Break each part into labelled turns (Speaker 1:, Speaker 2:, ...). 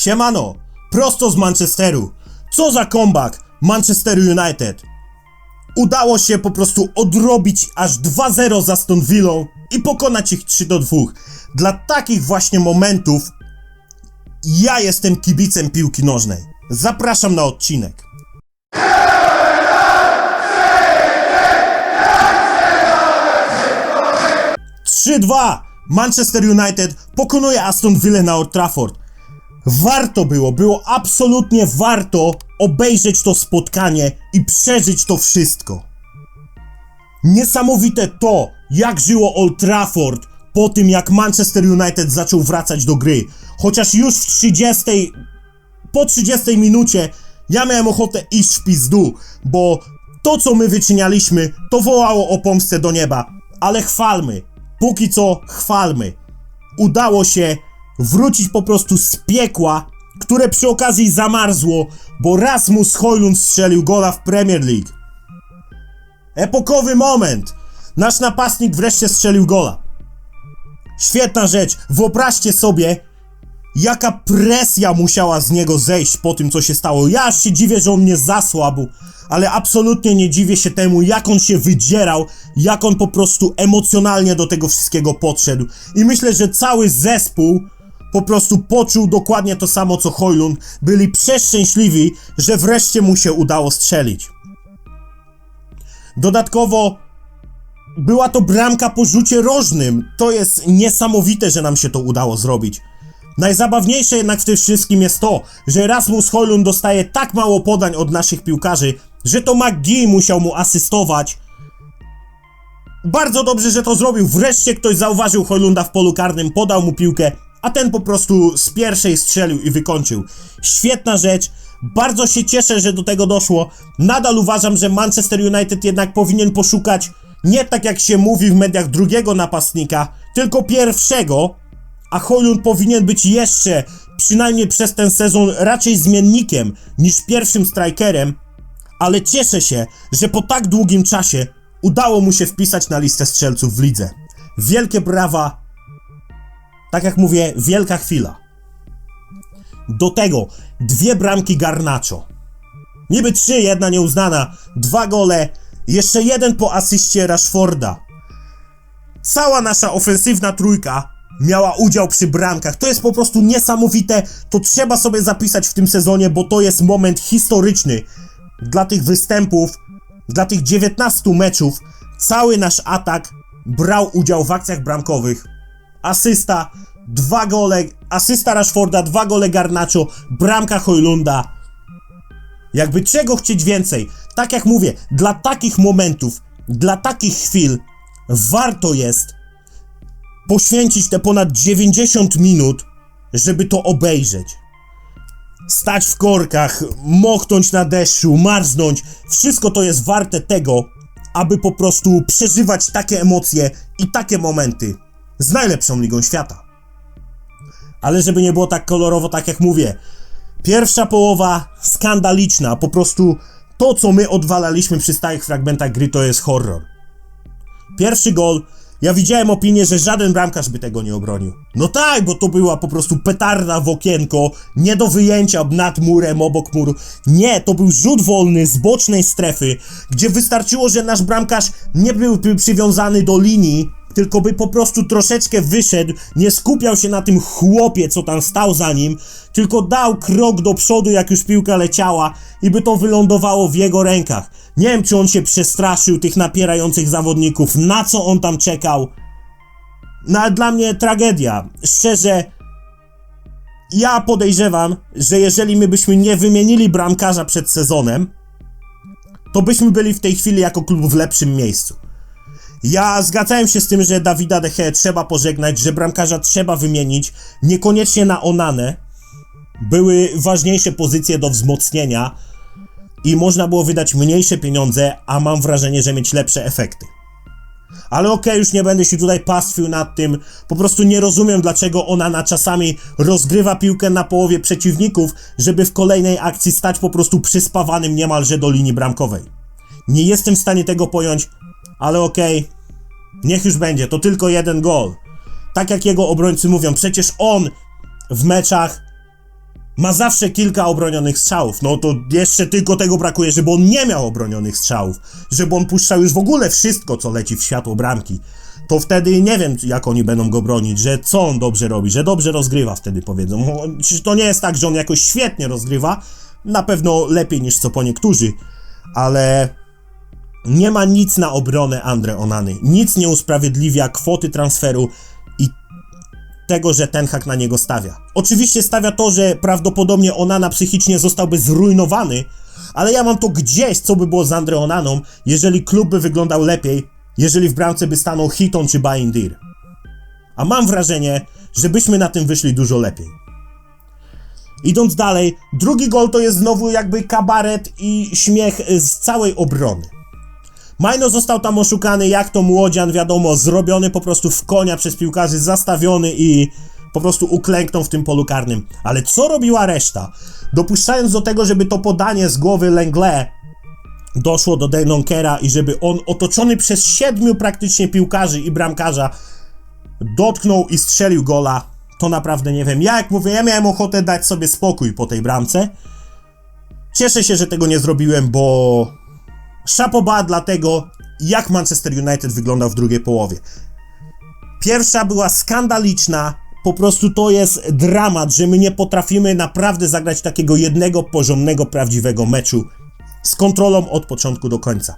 Speaker 1: Siemano, prosto z Manchesteru. Co za comeback Manchester United. Udało się po prostu odrobić aż 2-0 za Aston Villą i pokonać ich 3-2. Dla takich właśnie momentów ja jestem kibicem piłki nożnej. Zapraszam na odcinek. Trzy 2 Manchester United pokonuje Aston Villa na Old Trafford. Warto było, było absolutnie warto obejrzeć to spotkanie i przeżyć to wszystko. Niesamowite to, jak żyło Old Trafford po tym, jak Manchester United zaczął wracać do gry. Chociaż już w 30, po 30 minucie ja miałem ochotę iść w pizdu, bo to, co my wyczynialiśmy, to wołało o pomstę do nieba. Ale chwalmy, póki co chwalmy. Udało się wrócić po prostu z piekła, które przy okazji zamarzło, bo Rasmus Hojlund strzelił gola w Premier League. Epokowy moment! Nasz napastnik wreszcie strzelił gola. Świetna rzecz. Wyobraźcie sobie, jaka presja musiała z niego zejść po tym, co się stało. Ja aż się dziwię, że on nie zasłabł, ale absolutnie nie dziwię się temu, jak on się wydzierał, jak on po prostu emocjonalnie do tego wszystkiego podszedł. I myślę, że cały zespół po prostu poczuł dokładnie to samo, co Hojlund. Byli przeszczęśliwi, że wreszcie mu się udało strzelić. Dodatkowo była to bramka po rzucie rożnym. To jest niesamowite, że nam się to udało zrobić. Najzabawniejsze jednak w tym wszystkim jest to, że Rasmus Hojlund dostaje tak mało podań od naszych piłkarzy, że to McGee musiał mu asystować. Bardzo dobrze, że to zrobił. Wreszcie ktoś zauważył Hojlunda w polu karnym, podał mu piłkę, a ten po prostu z pierwszej strzelił i wykończył. Świetna rzecz. Bardzo się cieszę, że do tego doszło. Nadal uważam, że Manchester United jednak powinien poszukać nie tak jak się mówi w mediach drugiego napastnika, tylko pierwszego, a Hojlund powinien być jeszcze, przynajmniej przez ten sezon, raczej zmiennikiem niż pierwszym strikerem, ale cieszę się, że po tak długim czasie udało mu się wpisać na listę strzelców w lidze. Wielkie brawa. Tak jak mówię, wielka chwila. Do tego dwie bramki Garnacho. Niby trzy, jedna nieuznana, dwa gole, jeszcze jeden po asyście Rashforda. Cała nasza ofensywna trójka miała udział przy bramkach. To jest po prostu niesamowite. To trzeba sobie zapisać w tym sezonie, bo to jest moment historyczny dla tych występów, dla tych 19 meczów. Cały nasz atak brał udział w akcjach bramkowych. Asysta, dwa gole, asysta Rashforda, dwa gole Garnacho, bramka Hojlunda. Jakby czego chcieć więcej? Tak jak mówię, dla takich momentów, dla takich chwil warto jest poświęcić te ponad 90 minut, żeby to obejrzeć. Stać w korkach, moknąć na deszczu, marznąć, wszystko to jest warte tego, aby po prostu przeżywać takie emocje i takie momenty z najlepszą ligą świata. Ale żeby nie było tak kolorowo, tak jak mówię, pierwsza połowa skandaliczna, po prostu to, co my odwalaliśmy przy stałych fragmentach gry, to jest horror. Pierwszy gol, ja widziałem opinię, że żaden bramkarz by tego nie obronił. No tak, bo to była po prostu petarda w okienko, nie do wyjęcia nad murem, obok muru. Nie, to był rzut wolny z bocznej strefy, gdzie wystarczyło, że nasz bramkarz nie byłby przywiązany do linii, tylko by po prostu troszeczkę wyszedł, nie skupiał się na tym chłopie, co tam stał za nim, tylko dał krok do przodu, jak już piłka leciała i by to wylądowało w jego rękach. Nie wiem, czy on się przestraszył tych napierających zawodników, na co on tam czekał. No ale dla mnie tragedia. Szczerze, ja podejrzewam, że jeżeli my byśmy nie wymienili bramkarza przed sezonem, to byśmy byli w tej chwili jako klub w lepszym miejscu. Ja zgadzałem się z tym, że Dawida De Gea trzeba pożegnać, że bramkarza trzeba wymienić, niekoniecznie na Onanę. Były ważniejsze pozycje do wzmocnienia i można było wydać mniejsze pieniądze, a mam wrażenie, że mieć lepsze efekty. Ale okej, okay, już nie będę się tutaj pastwił nad tym. Po prostu nie rozumiem, dlaczego Onana czasami rozgrywa piłkę na połowie przeciwników, żeby w kolejnej akcji stać po prostu przyspawanym niemalże do linii bramkowej. Nie jestem w stanie tego pojąć, ale okej, okay, niech już będzie, to tylko jeden gol. Tak jak jego obrońcy mówią, przecież on w meczach ma zawsze kilka obronionych strzałów. No to jeszcze tylko tego brakuje, żeby on nie miał obronionych strzałów. Żeby on puszczał już w ogóle wszystko, co leci w światło bramki. To wtedy nie wiem, jak oni będą go bronić, że co on dobrze robi, że dobrze rozgrywa wtedy powiedzą. To nie jest tak, że on jakoś świetnie rozgrywa. Na pewno lepiej niż co po niektórzy. Ale nie ma nic na obronę Andre Onany. Nic nie usprawiedliwia kwoty transferu i tego, że ten hak na niego stawia. Oczywiście stawia to, że prawdopodobnie Onana psychicznie zostałby zrujnowany, ale ja mam to gdzieś, co by było z Andre Onaną, jeżeli klub by wyglądał lepiej, jeżeli w bramce by stanął Hiton czy Baindir. A mam wrażenie, że byśmy na tym wyszli dużo lepiej. Idąc dalej, drugi gol to jest znowu jakby kabaret i śmiech z całej obrony. Majno został tam oszukany, jak to młodzian, wiadomo, zrobiony po prostu w konia przez piłkarzy, zastawiony i po prostu uklęknął w tym polu karnym. Ale co robiła reszta? Dopuszczając do tego, żeby to podanie z głowy Lengle doszło do Denonkera i żeby on otoczony przez siedmiu praktycznie piłkarzy i bramkarza dotknął i strzelił gola, to naprawdę nie wiem. Ja jak mówię, ja miałem ochotę dać sobie spokój po tej bramce. Cieszę się, że tego nie zrobiłem, bo szapoba dlatego, jak Manchester United wyglądał w drugiej połowie. Pierwsza była skandaliczna, po prostu to jest dramat, że my nie potrafimy naprawdę zagrać takiego jednego porządnego, prawdziwego meczu z kontrolą od początku do końca.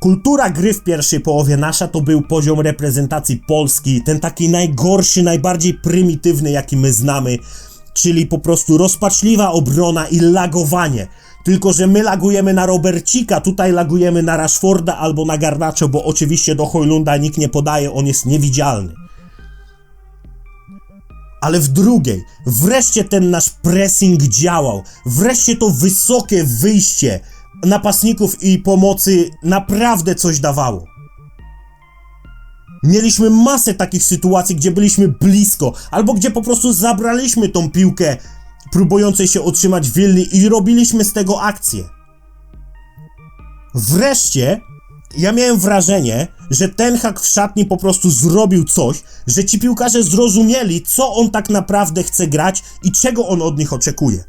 Speaker 1: Kultura gry w pierwszej połowie nasza to był poziom reprezentacji Polski, ten taki najgorszy, najbardziej prymitywny, jaki my znamy, czyli po prostu rozpaczliwa obrona i lagowanie. Tylko, że my lagujemy na Robercika, tutaj lagujemy na Rashforda albo na Garnacho, bo oczywiście do Hojlunda nikt nie podaje, on jest niewidzialny. Ale w drugiej, wreszcie ten nasz pressing działał. Wreszcie to wysokie wyjście napastników i pomocy naprawdę coś dawało. Mieliśmy masę takich sytuacji, gdzie byliśmy blisko, albo gdzie po prostu zabraliśmy tą piłkę próbującej się otrzymać Willi i robiliśmy z tego akcję. Wreszcie ja miałem wrażenie, że ten hak w szatni po prostu zrobił coś, że ci piłkarze zrozumieli, co on tak naprawdę chce grać i czego on od nich oczekuje.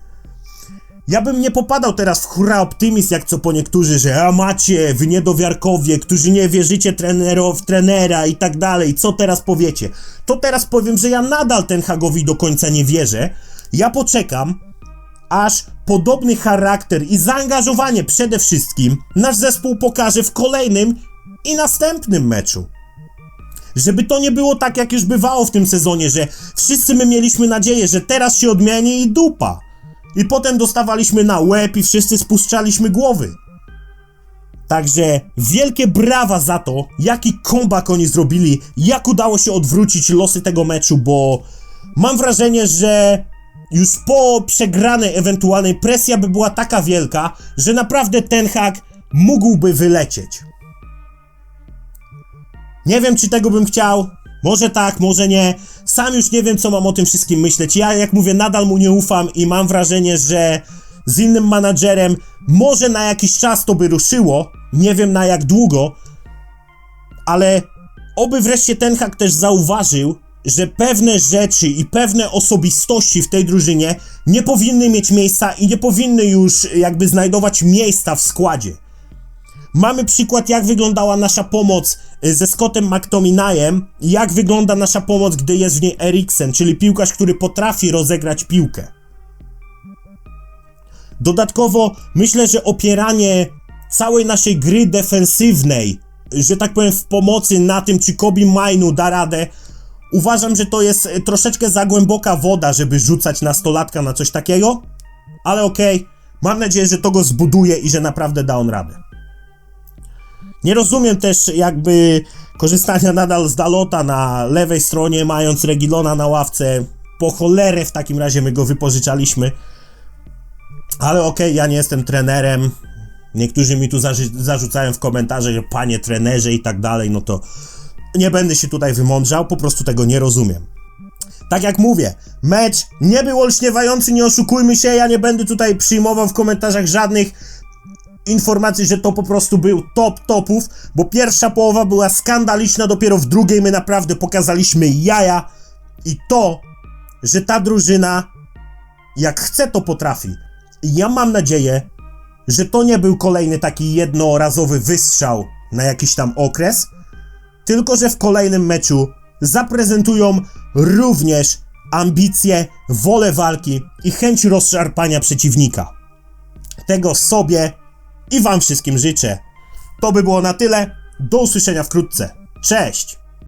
Speaker 1: Ja bym nie popadał teraz w hura optymizm, jak co po niektórzy, że a macie, wy niedowiarkowie, którzy nie wierzycie trenero, w trenera i tak dalej, co teraz powiecie? To teraz powiem, że ja nadal ten Hagowi do końca nie wierzę. Ja poczekam, aż podobny charakter i zaangażowanie przede wszystkim nasz zespół pokaże w kolejnym i następnym meczu. Żeby to nie było tak, jak już bywało w tym sezonie, że wszyscy my mieliśmy nadzieję, że teraz się odmieni i dupa. I potem dostawaliśmy na łeb i wszyscy spuszczaliśmy głowy. Także wielkie brawa za to, jaki comeback oni zrobili, jak udało się odwrócić losy tego meczu, bo mam wrażenie, że już po przegranej ewentualnej presja by była taka wielka, że naprawdę ten hak mógłby wylecieć. Nie wiem, czy tego bym chciał. Może tak, może nie. Sam już nie wiem, co mam o tym wszystkim myśleć. Ja, jak mówię, nadal mu nie ufam i mam wrażenie, że z innym menadżerem może na jakiś czas to by ruszyło. Nie wiem na jak długo, ale oby wreszcie ten hak też zauważył, że pewne rzeczy i pewne osobistości w tej drużynie nie powinny mieć miejsca i nie powinny już jakby znajdować miejsca w składzie. Mamy przykład, jak wyglądała nasza pomoc y, ze Scottem McTominayem, jak wygląda nasza pomoc, gdy jest w niej Eriksen, czyli piłkarz, który potrafi rozegrać piłkę. Dodatkowo myślę, że opieranie całej naszej gry defensywnej, że tak powiem w pomocy na tym, czy Kobi Mainu da radę, uważam, że to jest y, troszeczkę za głęboka woda, żeby rzucać nastolatka na coś takiego, ale okej, okay. mam nadzieję, że to go zbuduje i że naprawdę da on radę. Nie rozumiem też jakby korzystania nadal z Dalota na lewej stronie, mając Regilona na ławce. Po cholerę w takim razie my go wypożyczaliśmy. Ale okej, okay, ja nie jestem trenerem. Niektórzy mi tu zarzucają w komentarze, że panie trenerze i tak dalej, no to nie będę się tutaj wymądrzał, po prostu tego nie rozumiem. Tak jak mówię, mecz nie był olśniewający, nie oszukujmy się, ja nie będę tutaj przyjmował w komentarzach żadnych informacji, że to po prostu był top topów, bo pierwsza połowa była skandaliczna, dopiero w drugiej my naprawdę pokazaliśmy jaja i to, że ta drużyna Jak chce, to potrafi. I ja mam nadzieję, że to nie był kolejny taki jednorazowy wystrzał na jakiś tam okres, tylko że w kolejnym meczu zaprezentują również ambicje, wolę walki i chęć rozszarpania przeciwnika. Tego sobie i Wam wszystkim życzę. To by było na tyle. Do usłyszenia wkrótce. Cześć!